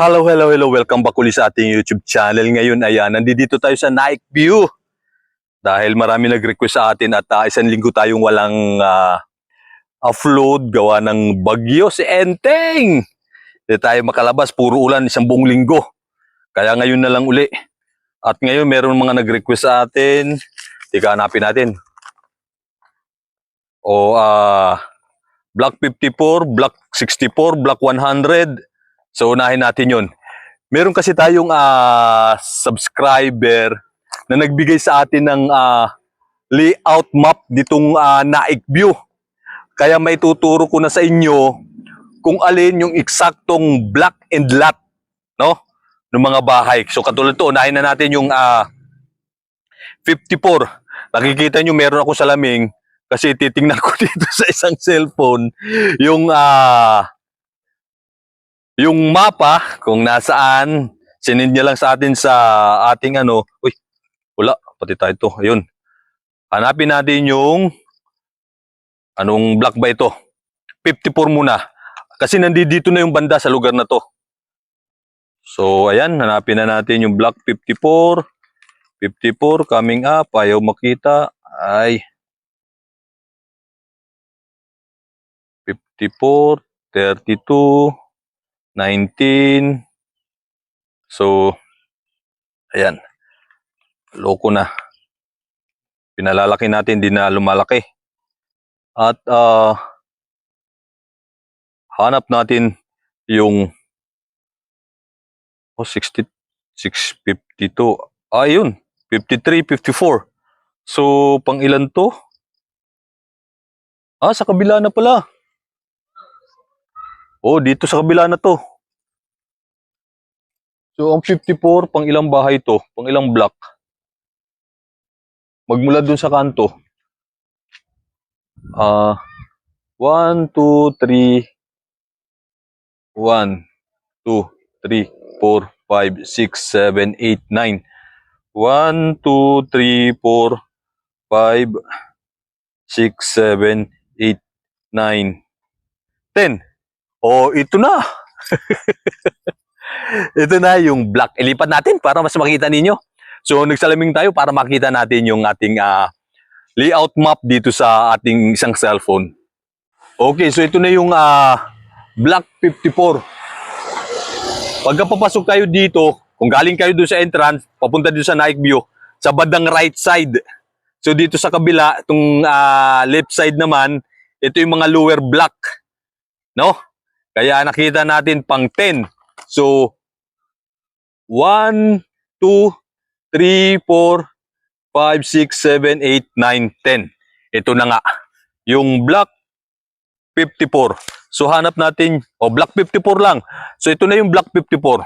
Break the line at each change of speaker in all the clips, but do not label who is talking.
Hello, hello, hello. Welcome back ulit sa ating YouTube channel. Ngayon, ayan, nandito tayo sa Night View. Dahil marami nag-request sa atin at ah, isang linggo tayong walang ah, upload gawa ng bagyo si Enteng. Hindi tayo makalabas, puro ulan isang buong linggo. Kaya ngayon na lang uli. At ngayon, meron mga nag-request sa atin. Tika, natin. O, ah, Block 54, Block 64, Block 100. So unahin natin 'yon. Meron kasi tayong ah, subscriber na nagbigay sa atin ng ah, layout map ditong uh, Naik View. Kaya may tuturo ko na sa inyo kung alin yung eksaktong block and lot, no? ng mga bahay. So katulad to, unahin na natin yung ah, 54. Nakikita nyo meron ako salaming kasi titingnan ko dito sa isang cellphone yung ah yung mapa kung nasaan sinend niya lang sa atin sa ating ano uy wala pati tayo to ayun. Hanapin natin yung anong block ba ito? 54 muna. Kasi nandito na yung banda sa lugar na to. So ayan hanapin na natin yung block 54 54 coming up ayaw makita ay. 54 32 19. So, ayan. Loko na. Pinalalaki natin, di na lumalaki. At ah hanap natin yung oh, 60, 652. Ayun, 53, 54. So, pang ilan to? Ah, sa kabila na pala. Oh, dito sa kabila na to. So, ang 54, pang ilang bahay to? Pang ilang block? Magmula dun sa kanto. Ah, 1, 2, 3, 1, 2, 3, 4, 5, 6, 7, 8, 9. 1, 2, 3, 4, 5, 6, 7, 8, 9, 10. Oh, ito na. ito na yung block. Ilipat natin para mas makita ninyo. So, nagsalaming tayo para makita natin yung ating ah, layout map dito sa ating isang cellphone. Okay, so ito na yung ah, block 54. Pagka papasok kayo dito, kung galing kayo doon sa entrance, papunta dito sa Nike View, sa bandang right side. So dito sa kabila, itong ah, left side naman, ito yung mga lower block. No? Kaya nakita natin pang 10. So, 1, 2, 3, 4, 5, 6, 7, 8, 9, 10. Ito na nga. Yung block 54. So, hanap natin, o block 54 lang. So, ito na yung block 54.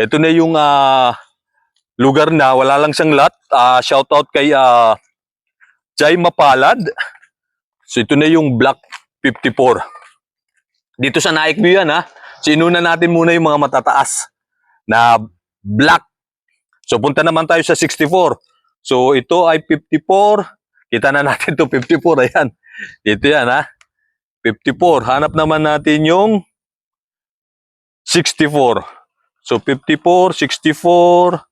Ito na yung ah, lugar na, wala lang siyang lot. Ah, shout out kay ah, Jai Mapalad. So, ito na yung block 54. Dito sa Naik View yan ha. Sinuna natin muna yung mga matataas na black. So punta naman tayo sa 64. So ito ay 54. Kita na natin to 54. Ayan. Ito yan ha. 54. Hanap naman natin yung 64. So 54, 64.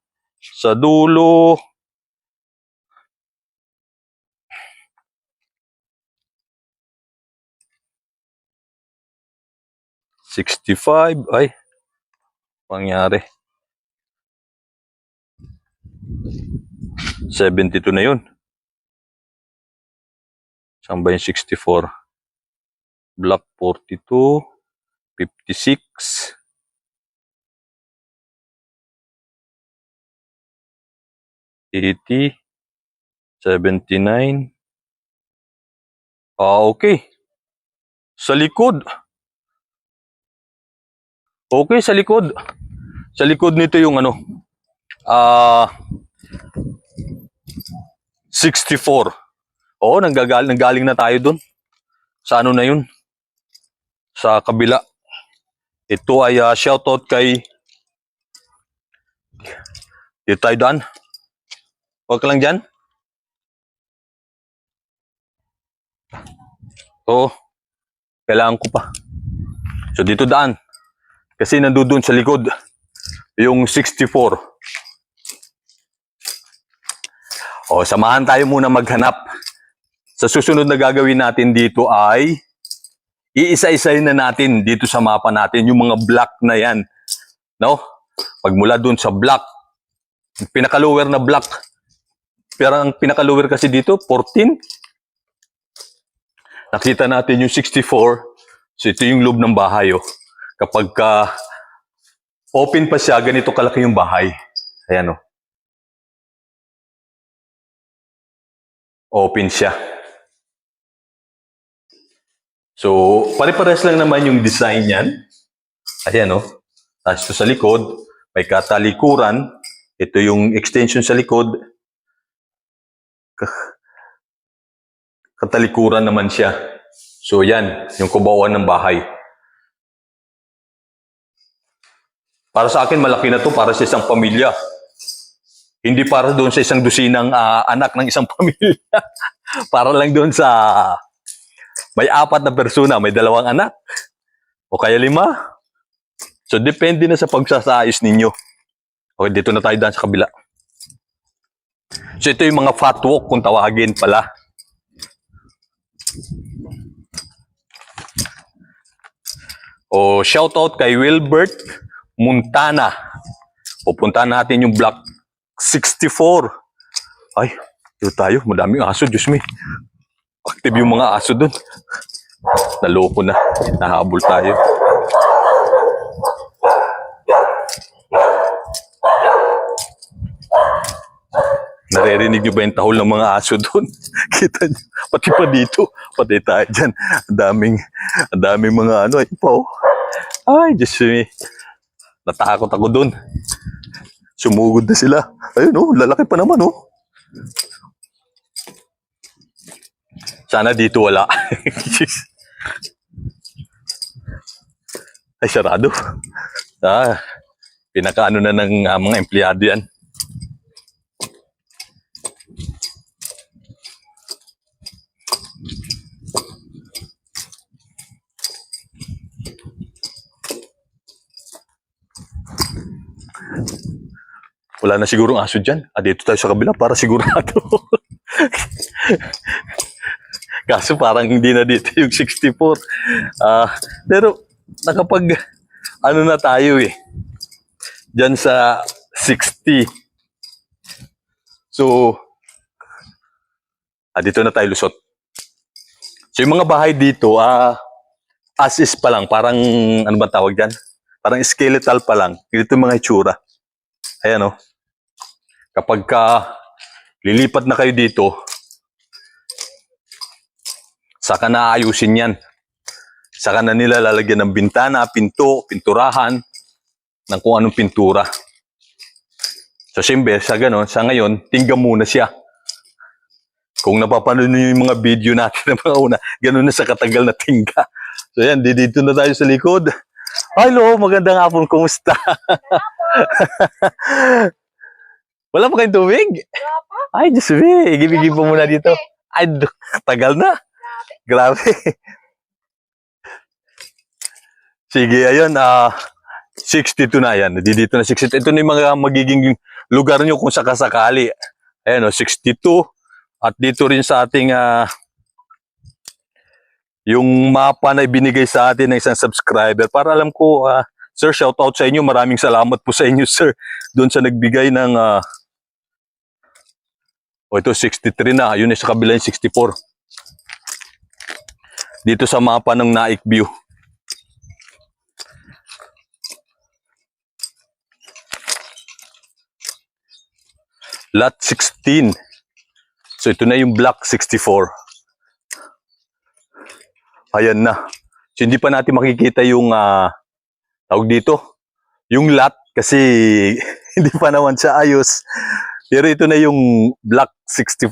Sa dulo. Sixty-five. Ay. Pangyari. 72 na yun. Saan ba yung 64? Block 42. 56. Eighty. Seventy-nine. Ah, okay. Sa likod. Okay, sa likod. Sa likod nito yung ano. Ah 64. Oo, nanggagal, nanggaling na tayo doon. Sa ano na yun? Sa kabila. Ito ay ah, shoutout kay Dito tayo daan. Huwag ka lang dyan. Oo. Kailangan ko pa. So dito daan. Kasi nandoon sa likod, yung 64. O, samahan tayo muna maghanap. Sa susunod na gagawin natin dito ay iisa-isahin na natin dito sa mapa natin yung mga block na yan. No? Pagmula dun sa block, pinaka-lower na block. Pero ang pinaka-lower kasi dito, 14. Nakita natin yung 64. So ito yung loob ng bahay. Oh. Kapag ka open pa siya, ganito kalaki yung bahay. Ayan oh. Open siya. So, pare-pares lang naman yung design niyan. Ayan, oh. Tapos ito sa likod, may katalikuran. Ito yung extension sa likod. Ka- Katalikuran naman siya. So, yan, yung kubawan ng bahay. Para sa akin, malaki na to para sa isang pamilya. Hindi para doon sa isang dusinang ah, anak ng isang pamilya. para lang doon sa may apat na persona, may dalawang anak. O kaya lima. So, depende na sa pagsasayos ninyo. Okay, dito na tayo daan sa kabila. So, ito yung mga fat walk kung tawagin pala. O, shoutout kay Wilbert Montana. Pupuntahan natin yung block 64. Ay, dito tayo. Madaming aso, Diyos me. Active yung mga aso dun. Naloko na. Nahabol tayo. Naririnig niyo ba yung tahol ng mga aso doon? Kita niyo, pati pa dito, pati tayo dyan. Ang daming, ang daming mga ano, ay pa oh. Ay, Diyos me. Natakot ako doon. Sumugod na sila. Ayun oh, lalaki pa naman oh. Sana dito wala. Ay, sarado. Ah, pinakaano na ng ah, mga empleyado yan. Wala na sigurong aso dyan. Ah, dito tayo sa kabila para sigurado. Kaso parang hindi na dito yung 64. Ah, pero nakapag ano na tayo eh. Diyan sa 60. So ah, dito na tayo lusot. So yung mga bahay dito, ah as is pa lang, parang ano ba tawag diyan? Parang skeletal pa lang. Dito yung mga itsura. Ayan oh. Kapag ka lilipat na kayo dito, saka na ayusin yan. Saka na nila lalagyan ng bintana, pinto, pinturahan, ng kung anong pintura. So, siyempre, sa ganon, sa ngayon, tingga muna siya. Kung napapanood niyo yung mga video natin ng mga una, ganun na sa katagal na tingga. So, yan, di- dito na tayo sa likod. Hello, magandang hapon, kumusta? Wala pa kayong tubig? Ay, Diyos me, igibigin po muna dito. Ay, tagal na. Grabe. Sige, ayun, ah 62 na yan. Dito na 62. Ito na yung mga magiging lugar nyo kung sakasakali. Ayan, oh, 62. At dito rin sa ating ah, yung mapa na ibinigay sa atin ng isang subscriber para alam ko, ah, sir, shout out sa inyo. Maraming salamat po sa inyo, sir. Doon sa nagbigay ng ah, o ito 63 na, yun ay sa kabila yung 64. Dito sa mapa ng Naik View. Lot 16. So ito na yung block 64. Ayan na. So hindi pa natin makikita yung ah, tawag dito, yung lot kasi hindi pa naman siya ayos. Pero ito na yung block 64.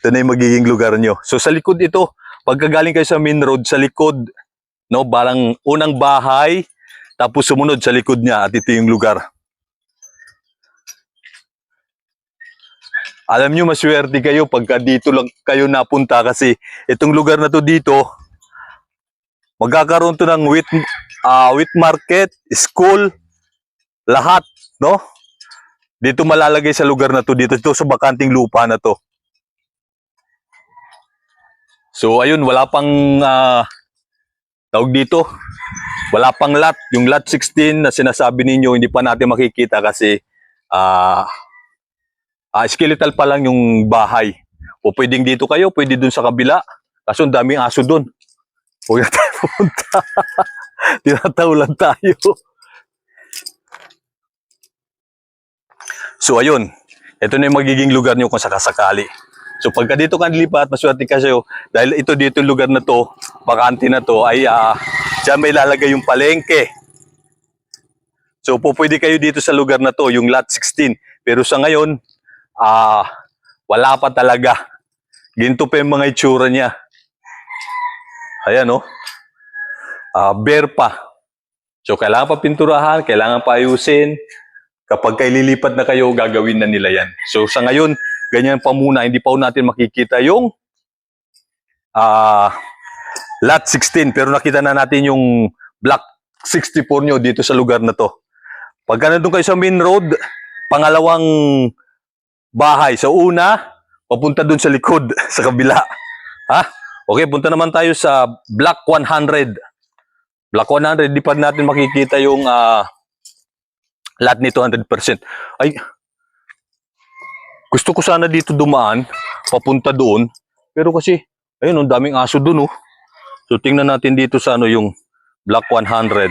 Ito na yung magiging lugar nyo. So sa likod ito, pagkagaling kayo sa main road, sa likod, no, balang unang bahay, tapos sumunod sa likod niya at ito yung lugar. Alam nyo, maswerte kayo pagka dito lang kayo napunta kasi itong lugar na to dito, magkakaroon to ng wit ah, wheat market, school, lahat, no? Dito malalagay sa lugar na to, dito, dito sa bakanting lupa na to. So ayun, wala pang ah, tawag dito. Wala pang lot. Yung lot 16 na sinasabi ninyo, hindi pa natin makikita kasi ah ah, skeletal pa lang yung bahay. O pwedeng dito kayo, pwede dun sa kabila. Kaso ang daming aso dun. Huwag na tayo pumunta. Tinatawalan tayo. So ayun, ito na yung magiging lugar nyo kung sakasakali. So pagka dito ka nilipat, maswerte ka sa'yo. Dahil ito dito yung lugar na to, bakante na to, ay ah, dyan may lalagay yung palengke. So po kayo dito sa lugar na to, yung lot 16. Pero sa ngayon, ah, wala pa talaga. Ginto pa yung mga itsura niya. Ayan oh. Ah, bare pa. So kailangan pa pinturahan, kailangan pa ayusin. Kapag lilipat na kayo, gagawin na nila yan. So sa ngayon, ganyan pa muna, hindi pa natin makikita yung ah lot 16. Pero nakita na natin yung block 64 nyo dito sa lugar na to. Pagka nandun kayo sa main road, pangalawang bahay. Sa una, papunta dun sa likod, sa kabila. Ha? Okay, punta naman tayo sa block 100. Block 100, di pa natin makikita yung ah, lot nito 100%. Ay, gusto ko sana dito dumaan, papunta doon. Pero kasi, ayun, ang daming aso doon, oh. So, tingnan natin dito sa ano yung block 100.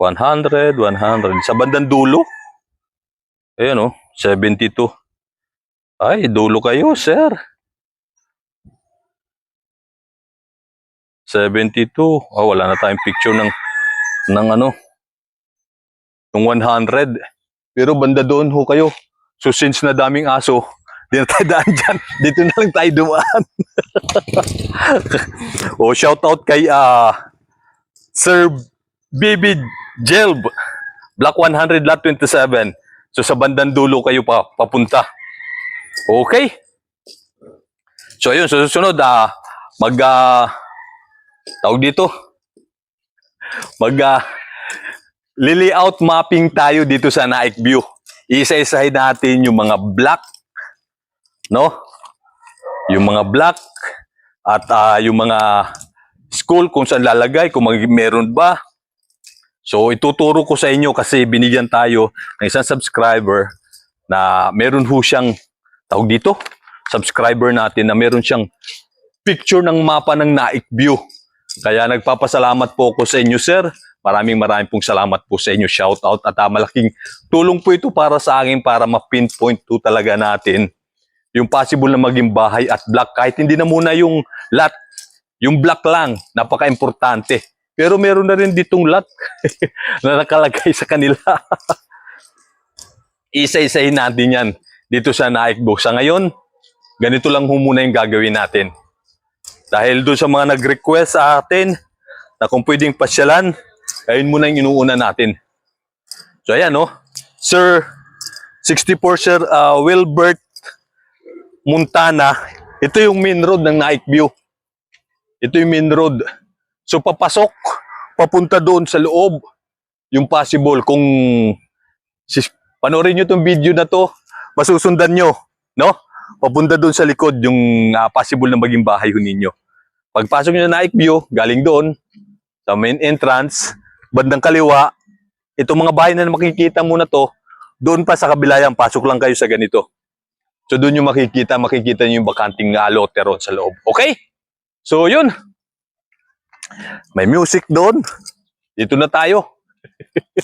100, 100. Sa bandang dulo. Ayan, oh, 72. Ay, dulo kayo, sir. 72. Oh, wala na tayong picture ng ng ano, yung 100. Pero banda doon ho kayo. So since na daming aso, di na tayo daan dyan. Dito na lang tayo dumaan. o shout out kay ah Sir Bibi Jelb. Block 100, lot 27. So sa bandang dulo kayo pa, papunta. Okay. So ayun, so susunod ah mag ah, tawag dito. Mag ah, layout mapping tayo dito sa Naik View. Isa-isahin natin yung mga block, no? Yung mga block at ah, yung mga school kung saan lalagay, kung mag- meron ba. So ituturo ko sa inyo kasi binigyan tayo ng isang subscriber na meron ho siyang tawag dito, subscriber natin na meron siyang picture ng mapa ng Naik View. Kaya nagpapasalamat po ako sa inyo, sir. Maraming maraming pong salamat po sa inyo. Shout out at ah, malaking tulong po ito para sa akin para ma-pinpoint po talaga natin yung possible na maging bahay at block. Kahit hindi na muna yung lot, yung block lang, napaka-importante. Pero meron na rin ditong lot na nakalagay sa kanila. Isa-isahin natin yan dito sa Naik Book. Sa ngayon, ganito lang ho muna yung gagawin natin. Dahil doon sa mga nag-request sa atin na kung pwedeng pasyalan, ayun muna yung inuuna natin. So ayan no, Sir 64 Sir uh, Wilbert Montana, ito yung main road ng Naik View. Ito yung main road. So papasok, papunta doon sa loob, yung possible kung sis, panoorin nyo tong video na to, masusundan nyo, no? Papunta doon sa likod yung ah, possible na maging bahay ho ninyo. Pagpasok nyo na Naik View, galing doon, sa main entrance, bandang kaliwa, itong mga bahay na makikita mo na to, doon pa sa kabila pasok lang kayo sa ganito. So doon yung makikita, makikita nyo yung bakanting uh, lote ron sa loob. Okay? So yun. May music doon. Dito na tayo.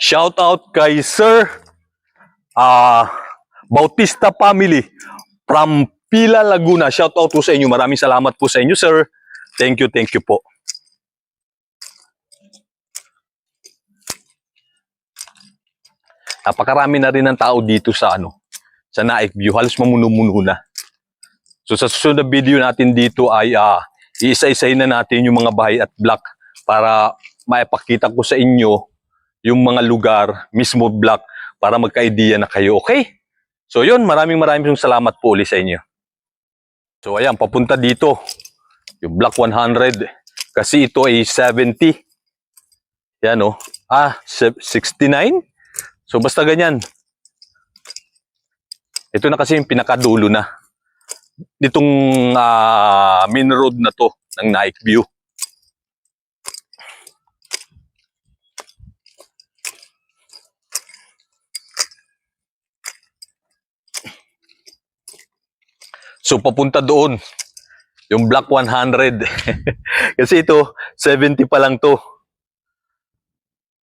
Shout out kay Sir ah Bautista family from Pila Laguna. Shout out po sa inyo. Maraming salamat po sa inyo, sir. Thank you, thank you po. Napakarami na rin ng tao dito sa ano, sa Naik View. Halos mamuno-muno na. So sa susunod na video natin dito ay ah, iisa-isahin na natin yung mga bahay at block para maipakita ko sa inyo yung mga lugar, mismo block, para magka-idea na kayo. Okay? So yun, maraming maraming salamat po ulit sa inyo. So ayan, papunta dito. Yung Block 100. Kasi ito ay 70. Yan o. Ah, se- 69? So basta ganyan. Ito na kasi yung pinakadulo na. Nitong ah, main road na to ng Nike View. So papunta doon. Yung Black 100. Kasi ito, 70 pa lang to.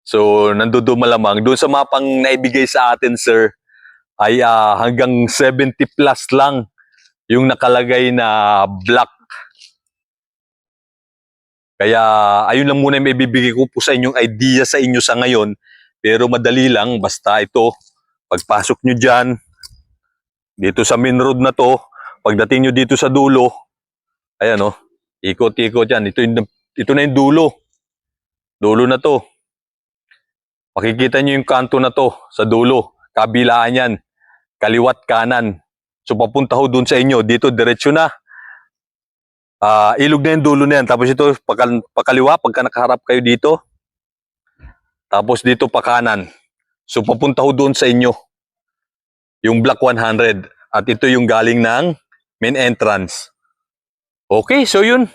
So, nandoon malamang. Doon sa mapang naibigay sa atin, sir, ay ah, hanggang 70 plus lang yung nakalagay na black. Kaya, ayun lang muna yung maibibigay ko po sa inyong idea sa inyo sa ngayon. Pero madali lang, basta ito, pagpasok nyo dyan, dito sa main road na to, pagdating nyo dito sa dulo, ayan o, ikot-ikot yan. Ito, yung, ito na yung dulo. Dulo na to. Makikita nyo yung kanto na to sa dulo. Kabilaan yan. Kaliwat kanan. So papunta ho dun sa inyo. Dito diretsyo na. Ah, ilog na yung dulo na yan. Tapos ito pakal, pakaliwa pagka nakaharap kayo dito. Tapos dito pa kanan. So papunta ho dun sa inyo. Yung Black 100. At ito yung galing ng main entrance. Okay, so yun.